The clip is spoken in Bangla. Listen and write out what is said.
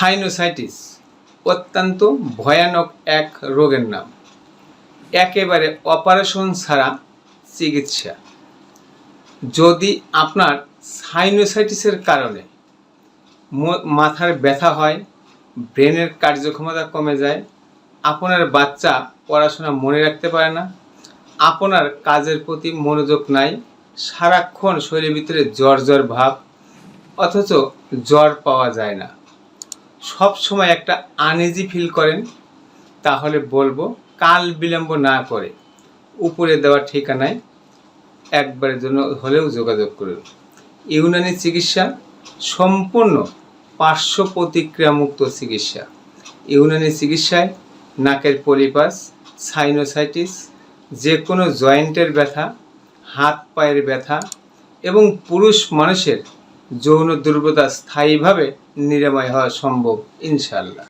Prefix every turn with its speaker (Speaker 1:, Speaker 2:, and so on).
Speaker 1: সাইনোসাইটিস অত্যন্ত ভয়ানক এক রোগের নাম। একেবারে অপারেশন ছাড়া চিকিৎসা। যদি আপনার সাইনোসাইটিসের কারণে মাথার ব্যথা হয়, ব্রেনের কার্যক্ষমতা কমে যায়, আপনার বাচ্চা পড়াশোনা মনে রাখতে পারে না, আপনার কাজের প্রতি মনোযোগ নাই, সারাক্ষণ শরীরের ভিতরে জ্বর জ্বর ভাব, অথচ জ্বর পাওয়া যায় না। সব সময় একটা আনইজি ফিল করেন, তাহলে বলব কাল বিলম্ব না করে উপরে দেওয়া ঠিকানায় একবারের জন্য হলেও যোগাযোগ করুন। ইউনানি চিকিৎসা সম্পূর্ণ পার্শ্ব প্রতিক্রিয়ামুক্ত চিকিৎসা। ইউনানি চিকিৎসায় নাকের পলিপাস সাইনোসাইটিস যে কোনো জয়েন্টের ব্যথা হাত পায়ের ব্যথা এবং পুরুষ মানুষের যৌন দুর্বলতা স্থায়ীভাবে নিরাময় হওয়া সম্ভব ইনশাল্লাহ